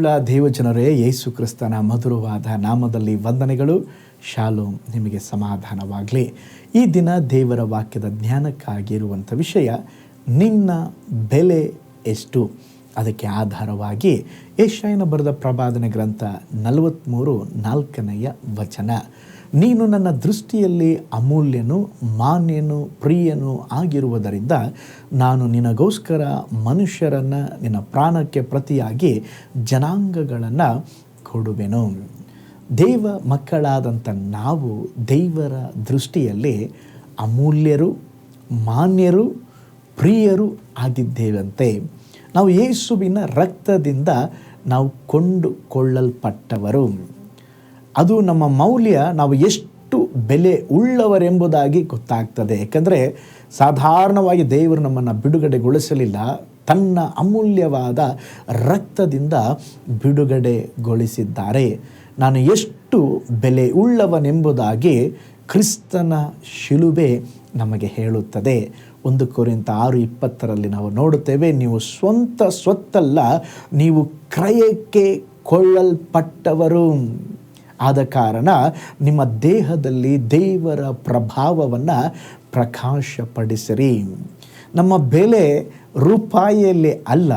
ಪ್ರೀತಿಯುಳ್ಳ ದೇವಜನರೇ ಯೇಸು ಕ್ರಿಸ್ತನ ಮಧುರವಾದ ನಾಮದಲ್ಲಿ ವಂದನೆಗಳು. ಶಾಲು ನಿಮಗೆ ಸಮಾಧಾನವಾಗಲಿ. ಈ ದಿನ ದೇವರ ವಾಕ್ಯದ ಜ್ಞಾನಕ್ಕಾಗಿರುವಂಥ ವಿಷಯ, ನಿನ್ನ ಬೆಲೆ ಎಷ್ಟು? ಅದಕ್ಕೆ ಆಧಾರವಾಗಿ ಏಷ್ಯಾಯನ ಬರೆದ ಪ್ರಬಾದನೆ ಗ್ರಂಥ ನಲವತ್ತ್ಮೂರು ನಾಲ್ಕನೆಯ ವಚನ. ನೀನು ನನ್ನ ದೃಷ್ಟಿಯಲ್ಲಿ ಅಮೂಲ್ಯನು, ಮಾನ್ಯನು, ಪ್ರಿಯನು ಆಗಿರುವುದರಿಂದ ನಾನು ನಿನಗೋಸ್ಕರ ಮನುಷ್ಯರನ್ನು, ನಿನ್ನ ಪ್ರಾಣಕ್ಕೆ ಪ್ರತಿಯಾಗಿ ಜನಾಂಗಗಳನ್ನು ಕೊಡುವೆನು. ದೇವ ಮಕ್ಕಳಾದಂಥ ನಾವು ದೇವರ ದೃಷ್ಟಿಯಲ್ಲಿ ಅಮೂಲ್ಯರು, ಮಾನ್ಯರು, ಪ್ರಿಯರು ಆಗಿದ್ದೇವಂತೆ. ನಾವು ಯೇಸುವಿನ ರಕ್ತದಿಂದ ನಾವು ಕೊಂಡುಕೊಳ್ಳಲ್ಪಟ್ಟವರು. ಅದು ನಮ್ಮ ಮೌಲ್ಯ ನಾವು ಎಷ್ಟು ಬೆಲೆ ಉಳ್ಳವರೆಂಬುದಾಗಿ ಗೊತ್ತಾಗ್ತದೆ. ಯಾಕಂದರೆ ಸಾಧಾರಣವಾಗಿ ದೇವರು ನಮ್ಮನ್ನು ಬಿಡುಗಡೆಗೊಳಿಸಲಿಲ್ಲ. ತನ್ನ ಅಮೂಲ್ಯವಾದ ರಕ್ತದಿಂದ ಬಿಡುಗಡೆಗೊಳಿಸಿದ್ದಾರೆ. ನಾನು ಎಷ್ಟು ಬೆಲೆ ಉಳ್ಳವನೆಂಬುದಾಗಿ ಕ್ರಿಸ್ತನ ಶಿಲುಬೆ ನಮಗೆ ಹೇಳುತ್ತದೆ. ಒಂದು ಕೋರಿಂತ ಆರು ಇಪ್ಪತ್ತರಲ್ಲಿ ನಾವು ನೋಡುತ್ತೇವೆ, ನೀವು ಸ್ವಂತ ಸ್ವತ್ತಲ್ಲ, ನೀವು ಕ್ರಯಕ್ಕೆ ಕೊಳ್ಳಲ್ಪಟ್ಟವರು ಆದ ಕಾರಣ ನಿಮ್ಮ ದೇಹದಲ್ಲಿ ದೇವರ ಪ್ರಭಾವವನ್ನು ಪ್ರಕಾಶಪಡಿಸಿರಿ. ನಮ್ಮ ಬೆಲೆ ರೂಪಾಯಿಯಲ್ಲಿ ಅಲ್ಲ,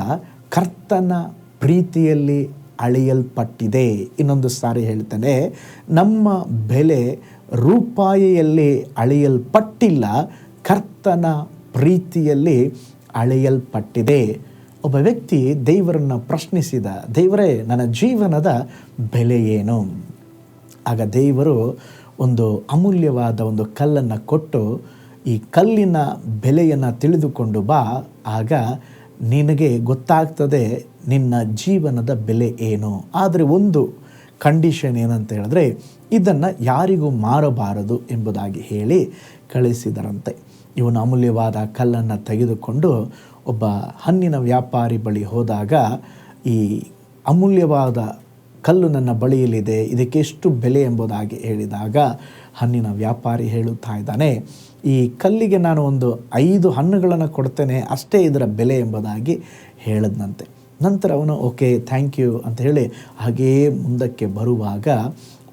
ಕರ್ತನ ಪ್ರೀತಿಯಲ್ಲಿ ಅಳೆಯಲ್ಪಟ್ಟಿದೆ. ಇನ್ನೊಂದು ಸಾರಿ ಹೇಳ್ತಾನೆ, ನಮ್ಮ ಬೆಲೆ ರೂಪಾಯಿಯಲ್ಲಿ ಅಳೆಯಲ್ಪಟ್ಟಿಲ್ಲ, ಕರ್ತನ ಪ್ರೀತಿಯಲ್ಲಿ ಅಳೆಯಲ್ಪಟ್ಟಿದೆ. ಒಬ್ಬ ವ್ಯಕ್ತಿ ದೇವರನ್ನು ಪ್ರಶ್ನಿಸಿದ, ದೇವರೇ, ನನ್ನ ಜೀವನದ ಬೆಲೆ ಏನು? ಆಗ ದೇವರು ಒಂದು ಅಮೂಲ್ಯವಾದ ಒಂದು ಕಲ್ಲನ್ನು ಕೊಟ್ಟು, ಈ ಕಲ್ಲಿನ ಬೆಲೆಯನ್ನು ತಿಳಿದುಕೊಂಡು ಬಾ, ಆಗ ನಿನಗೆ ಗೊತ್ತಾಗ್ತದೆ ನಿನ್ನ ಜೀವನದ ಬೆಲೆ ಏನು. ಆದರೆ ಒಂದು ಕಂಡೀಷನ್ ಏನಂತ ಹೇಳಿದ್ರೆ, ಇದನ್ನು ಯಾರಿಗೂ ಮಾರಬಾರದು ಎಂಬುದಾಗಿ ಹೇಳಿ ಕಳಿಸಿದರಂತೆ. ಇವನು ಅಮೂಲ್ಯವಾದ ಕಲ್ಲನ್ನು ತೆಗೆದುಕೊಂಡು ಒಬ್ಬ ಹಣ್ಣಿನ ವ್ಯಾಪಾರಿ ಬಳಿ ಹೋದಾಗ, ಈ ಅಮೂಲ್ಯವಾದ ಕಲ್ಲು ನನ್ನ ಬಳಿಯಲ್ಲಿದೆ, ಇದಕ್ಕೆ ಎಷ್ಟು ಬೆಲೆ ಎಂಬುದಾಗಿ ಹೇಳಿದಾಗ ಹಣ್ಣಿನ ವ್ಯಾಪಾರಿ ಹೇಳುತ್ತಾ ಇದ್ದಾನೆ, ಈ ಕಲ್ಲಿಗೆ ನಾನು ಒಂದು ಐದು ಹಣ್ಣುಗಳನ್ನು ಕೊಡ್ತೇನೆ, ಅಷ್ಟೇ ಇದರ ಬೆಲೆ ಎಂಬುದಾಗಿ ಹೇಳಿದ್ನಂತೆ. ನಂತರ ಅವನು, ಓಕೆ, ಥ್ಯಾಂಕ್ ಯು ಅಂತ ಹೇಳಿ ಹಾಗೇ ಮುಂದಕ್ಕೆ ಬರುವಾಗ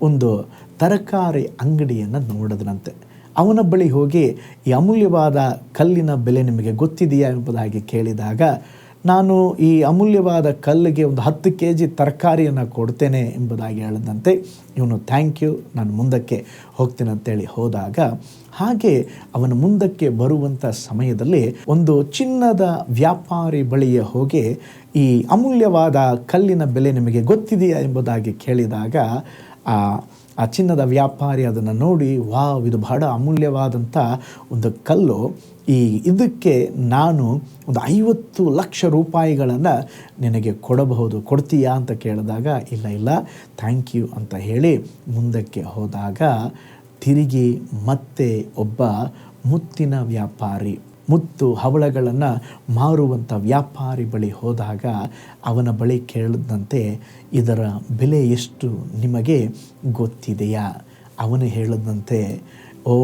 ಒಂದು ತರಕಾರಿ ಅಂಗಡಿಯನ್ನು ನೋಡಿದ್ರಂತೆ ಅವನ ಬಳಿ ಹೋಗಿ, ಈ ಅಮೂಲ್ಯವಾದ ಕಲ್ಲಿನ ಬೆಲೆ ನಿಮಗೆ ಗೊತ್ತಿದೆಯಾ? ಎಂಬುದಾಗಿ ಕೇಳಿದಾಗ ನಾನು ಈ ಅಮೂಲ್ಯವಾದ ಕಲ್ಲಿಗೆ ಒಂದು ಹತ್ತು ಕೆ ಜಿ ತರಕಾರಿಯನ್ನು ಕೊಡ್ತೇನೆ ಎಂಬುದಾಗಿ ಹೇಳಿದಂತೆ ಇವನು ಥ್ಯಾಂಕ್ ಯು ನಾನು ಮುಂದಕ್ಕೆ ಹೋಗ್ತೇನೆ ಅಂತೇಳಿ ಹೋದಾಗ ಹಾಗೆ ಅವನ ಮುಂದಕ್ಕೆ ಬರುವಂಥ ಸಮಯದಲ್ಲಿ ಒಂದು ಚಿನ್ನದ ವ್ಯಾಪಾರಿ ಬಳಿಯ ಹೋಗಿ ಈ ಅಮೂಲ್ಯವಾದ ಕಲ್ಲಿನ ಬೆಲೆ ನಿಮಗೆ ಗೊತ್ತಿದೆಯಾ ಎಂಬುದಾಗಿ ಕೇಳಿದಾಗ ಆ ಚಿನ್ನದ ವ್ಯಾಪಾರಿ ಅದನ್ನು ನೋಡಿ, ವಾವ್, ಇದು ಬಹಳ ಅಮೂಲ್ಯವಾದಂಥ ಒಂದು ಕಲ್ಲು. ಈ ಇದಕ್ಕೆ ನಾನು ಒಂದು ಐವತ್ತು ಲಕ್ಷ ರೂಪಾಯಿಗಳನ್ನು ನಿನಗೆ ಕೊಡಬಹುದು. ಕೊಡ್ತೀಯಾ? ಅಂತ ಕೇಳಿದಾಗ, ಇಲ್ಲ ಇಲ್ಲ ಥ್ಯಾಂಕ್ ಯು ಅಂತ ಹೇಳಿ ಮುಂದಕ್ಕೆ ಹೋದಾಗ, ತಿರುಗಿ ಮತ್ತೆ ಒಬ್ಬ ಮುತ್ತಿನ ವ್ಯಾಪಾರಿ ಮುತ್ತು ಹವಳಗಳನ್ನು ಮಾರುವಂಥ ವ್ಯಾಪಾರಿ ಬಳಿ ಹೋದಾಗ ಅವನ ಬಳಿ ಕೇಳಿದಂತೆ, ಇದರ ಬೆಲೆ ಎಷ್ಟು ನಿಮಗೆ ಗೊತ್ತಿದೆಯಾ? ಅವನು ಹೇಳಿದಂತೆ, ಓ,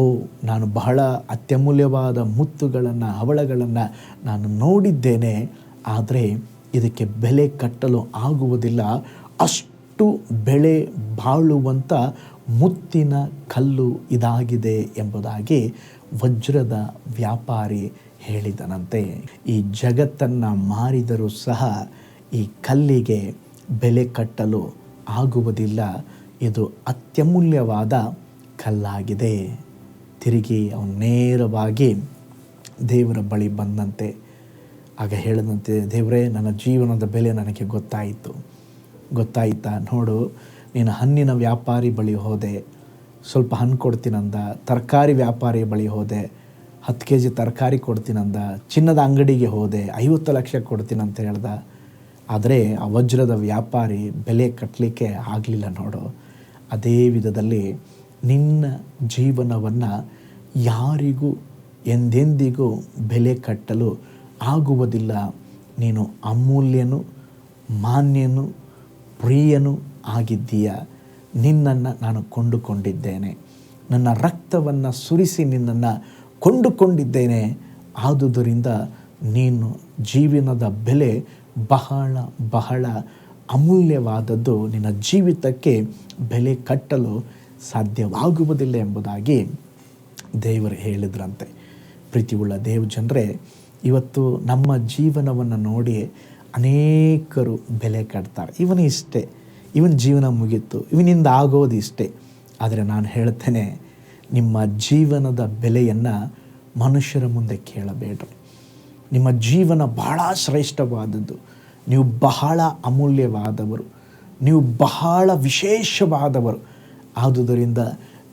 ನಾನು ಬಹಳ ಅತ್ಯಮೂಲ್ಯವಾದ ಮುತ್ತುಗಳನ್ನು, ಹವಳಗಳನ್ನು ನಾನು ನೋಡಿದ್ದೇನೆ, ಆದರೆ ಇದಕ್ಕೆ ಬೆಲೆ ಕಟ್ಟಲು ಆಗುವುದಿಲ್ಲ. ಅಷ್ಟು ಬೆಳೆ ಬಾಳುವಂಥ ಮುತ್ತಿನ ಕಲ್ಲು ಇದಾಗಿದೆ ಎಂಬುದಾಗಿ ವಜ್ರದ ವ್ಯಾಪಾರಿ ಹೇಳಿದನಂತೆ. ಈ ಜಗತ್ತನ್ನು ಮಾರಿದರೂ ಸಹ ಈ ಕಲ್ಲಿಗೆ ಬೆಲೆ ಕಟ್ಟಲು ಆಗುವುದಿಲ್ಲ. ಇದು ಅತ್ಯಮೂಲ್ಯವಾದ ಕಲ್ಲಾಗಿದೆ. ತಿರುಗಿ ಅವನು ನೇರವಾಗಿ ದೇವರ ಬಳಿ ಬಂದಂತೆ. ಆಗ ಹೇಳಿದಂತೆ, ದೇವರೇ, ನನ್ನ ಜೀವನದ ಬೆಲೆ ನನಗೆ ಗೊತ್ತಾಯಿತು. ಗೊತ್ತಾಯಿತಾ? ನೋಡು, ನೀನು ಹಣ್ಣಿನ ವ್ಯಾಪಾರಿ ಬಳಿ ಹೋದೆ. ಸ್ವಲ್ಪ ಹಣ್ಣು ಕೊಡ್ತೀನಂದ. ತರಕಾರಿ ವ್ಯಾಪಾರಿ ಬಳಿ ಹೋದೆ. ಹತ್ತು ಕೆ ಜಿ ತರಕಾರಿ ಕೊಡ್ತೀನಂದ. ಚಿನ್ನದ ಅಂಗಡಿಗೆ ಹೋದೆ. ಐವತ್ತು ಲಕ್ಷ ಕೊಡ್ತೀನಂತ ಹೇಳ್ದ. ಆದರೆ ಆ ವಜ್ರದ ವ್ಯಾಪಾರಿ ಬೆಲೆ ಕಟ್ಟಲಿಕ್ಕೆ ಆಗಲಿಲ್ಲ ನೋಡು. ಅದೇ ವಿಧದಲ್ಲಿ ನಿನ್ನ ಜೀವನವನ್ನು ಯಾರಿಗೂ, ಎಂದೆಂದಿಗೂ ಬೆಲೆ ಕಟ್ಟಲು ಆಗುವುದಿಲ್ಲ. ನೀನು ಅಮೂಲ್ಯನು, ಮಾನ್ಯನು ಪ್ರಿಯನು ಆಗಿದ್ದೀಯ? ನಿನ್ನನ್ನು ನಾನು ಕೊಂಡುಕೊಂಡಿದ್ದೇನೆ. ನನ್ನ ರಕ್ತವನ್ನು ಸುರಿಸಿ ನಿನ್ನನ್ನು ಕೊಂಡುಕೊಂಡಿದ್ದೇನೆ. ಆದುದರಿಂದ ನೀನು ಜೀವನದ ಬೆಲೆ ಬಹಳ ಬಹಳ ಅಮೂಲ್ಯವಾದದ್ದು. ನಿನ್ನ ಜೀವಿತಕ್ಕೆ ಬೆಲೆ ಕಟ್ಟಲು ಸಾಧ್ಯವಾಗುವುದಿಲ್ಲ ಎಂಬುದಾಗಿ ದೇವರು ಹೇಳಿದ್ರಂತೆ. ಪ್ರೀತಿಯುಳ್ಳ ದೇವ ಜನರೇ ಇವತ್ತು ನಮ್ಮ ಜೀವನವನ್ನು ನೋಡಿ ಅನೇಕರು ಬೆಲೆ ಕಟ್ತಾರೆ. ಇವನು ಇಷ್ಟೇ. ಇವನ ಜೀವನ ಮುಗೀತು. ಇವನಿಂದ ಆಗೋದು ಇಷ್ಟೇ. ಆದರೆ ನಾನು ಹೇಳ್ತೇನೆ, ನಿಮ್ಮ ಜೀವನದ ಬೆಲೆಯನ್ನು ಮನುಷ್ಯರ ಮುಂದೆ ಕೇಳಬೇಡ್ರಿ. ನಿಮ್ಮ ಜೀವನ ಬಹಳ ಶ್ರೇಷ್ಠವಾದದ್ದು. ನೀವು ಬಹಳ ಅಮೂಲ್ಯವಾದವರು. ನೀವು ಬಹಳ ವಿಶೇಷವಾದವರು. ಆದುದರಿಂದ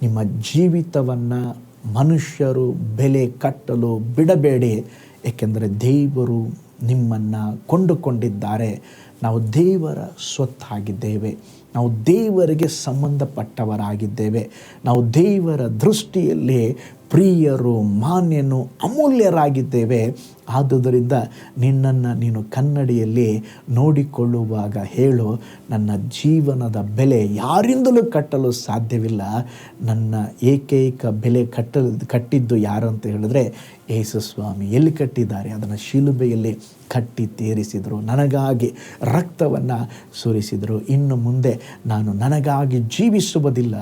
ನಿಮ್ಮ ಜೀವಿತವನ್ನು ಮನುಷ್ಯರು ಬೆಲೆ ಕಟ್ಟಲು ಬಿಡಬೇಡಿ. ಏಕೆಂದರೆ ದೇವರು ನಿಮ್ಮನ್ನು ಕೊಂಡುಕೊಂಡಿದ್ದಾರೆ. ನಾವು ದೇವರ ಸ್ವತ್ತಾಗಿದ್ದೇವೆ. ನಾವು ದೇವರಿಗೆ ಸಂಬಂಧಪಟ್ಟವರಾಗಿದ್ದೇವೆ. ನಾವು ದೇವರ ದೃಷ್ಟಿಯಲ್ಲಿ ಪ್ರಿಯರು, ಮಾನ್ಯನು, ಅಮೂಲ್ಯರಾಗಿದ್ದೇವೆ. ಆದುದರಿಂದ ನಿನ್ನನ್ನು ನೀನು ಕನ್ನಡಿಯಲ್ಲಿ ನೋಡಿಕೊಳ್ಳುವಾಗ ಹೇಳು, ನನ್ನ ಜೀವನದ ಬೆಲೆ ಯಾರಿಂದಲೂ ಕಟ್ಟಲು ಸಾಧ್ಯವಿಲ್ಲ. ನನ್ನ ಏಕೈಕ ಬೆಲೆ ಕಟ್ಟಲು ಕಟ್ಟಿದ್ದು ಯಾರು ಅಂತ ಹೇಳಿದ್ರೆ ಯೇಸು ಸ್ವಾಮಿ. ಎಲ್ಲಿ ಕಟ್ಟಿದ್ದಾರೆ? ಅದನ್ನು ಶಿಲುಬೆಯಲ್ಲಿ ಕಟ್ಟಿ ತೀರಿಸಿದರು. ನನಗಾಗಿ ರಕ್ತವನ್ನು ಸುರಿಸಿದರು. ಇನ್ನು ಮುಂದೆ ನಾನು ನನಗಾಗಿ ಜೀವಿಸುವುದಿಲ್ಲ,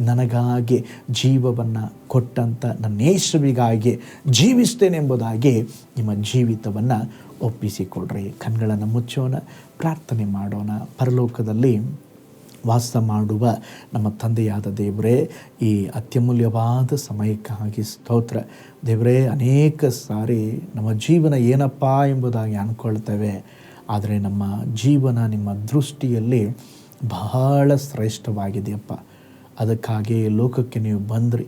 ನನಗಾಗಿ ಜೀವವನ್ನು ಕೊಟ್ಟಂಥ ನನ್ನ ಯೇಸುವಿಗಾಗಿ ಜೀವಿಸ್ತೇನೆಂಬುದಾಗಿ ನಿಮ್ಮ ಜೀವಿತವನ್ನು ಒಪ್ಪಿಸಿಕೊಡ್ರಿ. ಕಣ್ಗಳನ್ನು ಮುಚ್ಚೋಣ, ಪ್ರಾರ್ಥನೆ ಮಾಡೋಣ. ಪರಲೋಕದಲ್ಲಿ ವಾಸ ಮಾಡುವ ನಮ್ಮ ತಂದೆಯಾದ ದೇವರೇ, ಈ ಅತ್ಯಮೂಲ್ಯವಾದ ಸಮಯಕ್ಕಾಗಿ ಸ್ತೋತ್ರ. ದೇವರೇ, ಅನೇಕ ಸಾರಿ ನಮ್ಮ ಜೀವನ ಏನಪ್ಪ ಎಂಬುದಾಗಿ ಅಂದ್ಕೊಳ್ತೇವೆ ಆದರೆ ನಮ್ಮ ಜೀವನ ನಿಮ್ಮ ದೃಷ್ಟಿಯಲ್ಲಿ ಬಹಳ ಶ್ರೇಷ್ಠವಾಗಿದೆಯಪ್ಪ. ಅದಕ್ಕಾಗಿ ಲೋಕಕ್ಕೆ ನೀವು ಬಂದ್ರಿ.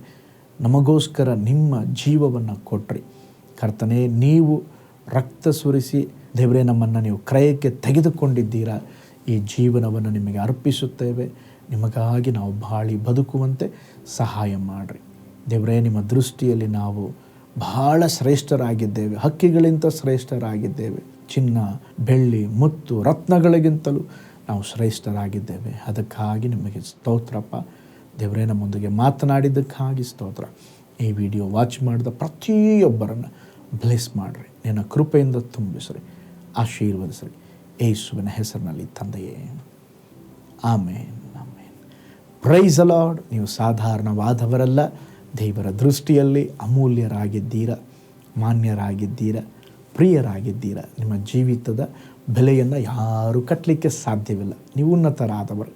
ನಮಗೋಸ್ಕರ ನಿಮ್ಮ ಜೀವವನ್ನು ಕೊಟ್ರಿ. ಕರ್ತನೆ, ನೀವು ರಕ್ತ ಸುರಿಸಿ ದೇವರೇ, ನಮ್ಮನ್ನು ನೀವು ಕ್ರಯಕ್ಕೆ ತೆಗೆದುಕೊಂಡಿದ್ದೀರಾ? ಈ ಜೀವನವನ್ನು ನಿಮಗೆ ಅರ್ಪಿಸುತ್ತೇವೆ. ನಿಮಗಾಗಿ ನಾವು ಬಾಳಿ ಬದುಕುವಂತೆ ಸಹಾಯ ಮಾಡಿರಿ. ದೇವರೇ, ನಿಮ್ಮ ದೃಷ್ಟಿಯಲ್ಲಿ ನಾವು ಬಹಳ ಶ್ರೇಷ್ಠರಾಗಿದ್ದೇವೆ. ಹಕ್ಕಿಗಳಿಂತ ಶ್ರೇಷ್ಠರಾಗಿದ್ದೇವೆ. ಚಿನ್ನ, ಬೆಳ್ಳಿ, ಮುತ್ತು, ರತ್ನಗಳಿಗಿಂತಲೂ ನಾವು ಶ್ರೇಷ್ಠರಾಗಿದ್ದೇವೆ. ಅದಕ್ಕಾಗಿ ನಿಮಗೆ ಸ್ತೋತ್ರಪ್ಪ. ದೇವರೇ ನಮ್ಮೊಂದಿಗೆ ಮಾತನಾಡಿದ್ದಕ್ಕಾಗಿ ಸ್ತೋತ್ರ. ಈ ವಿಡಿಯೋ ವಾಚ್ ಮಾಡಿದ ಪ್ರತಿಯೊಬ್ಬರನ್ನು ಬ್ಲೆಸ್ ಮಾಡಿರಿ. ನಿನ್ನ ಕೃಪೆಯಿಂದ ತುಂಬಿಸ್ರಿ. ಆಶೀರ್ವದಿಸ್ರಿ. ಯೇಸುವಿನ ಹೆಸರಿನಲ್ಲಿ ತಂದೆಯೇ. ಆಮೇನ್ ಆಮೇನ್. ಪ್ರೈಸ್ ಅಲಾಡ್ ನೀವು ಸಾಧಾರಣವಾದವರಲ್ಲ. ದೇವರ ದೃಷ್ಟಿಯಲ್ಲಿ ಅಮೂಲ್ಯರಾಗಿದ್ದೀರ, ಮಾನ್ಯರಾಗಿದ್ದೀರ, ಪ್ರಿಯರಾಗಿದ್ದೀರ. ನಿಮ್ಮ ಜೀವಿತದ ಬೆಲೆಯನ್ನು ಯಾರೂ ಕಟ್ಟಲಿಕ್ಕೆ ಸಾಧ್ಯವಿಲ್ಲ. ನೀವು ಉನ್ನತರಾದವರು.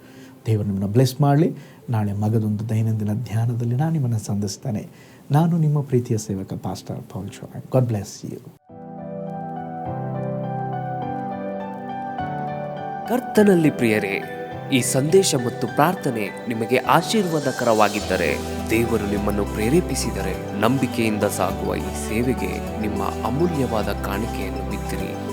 ದೇವರು ನಿಮ್ಮನ್ನು ಬ್ಲೆಸ್ ಮಾಡಲಿ. ನಾಳೆ ಮಗದೊಂದು ದೈನಂದಿನ ಧ್ಯಾನದಲ್ಲಿ ನಾನು ನಿಮ್ಮನ್ನು ಸಂಧಿಸ್ತೇನೆ. ನಾನು ನಿಮ್ಮ ಪ್ರೀತಿಯ ಸೇವಕ pastor Paul show God bless you ಕರ್ತನಲ್ಲಿ ಪ್ರಿಯರೇ, ಈ ಸಂದೇಶ ಮತ್ತು ಪ್ರಾರ್ಥನೆ ನಿಮಗೆ ಆಶೀರ್ವಾದಕರವಾಗಿದ್ದರೆ, ದೇವರು ನಿಮ್ಮನ್ನು ಪ್ರೇರೇಪಿಸಿದರೆ ನಂಬಿಕೆಯಿಂದ ಸಾಗುವ ಈ ಸೇವೆಗೆ ನಿಮ್ಮ ಅಮೂಲ್ಯವಾದ ಕಾಣಿಕೆಯನ್ನು ಬಿತ್ತಿರಿ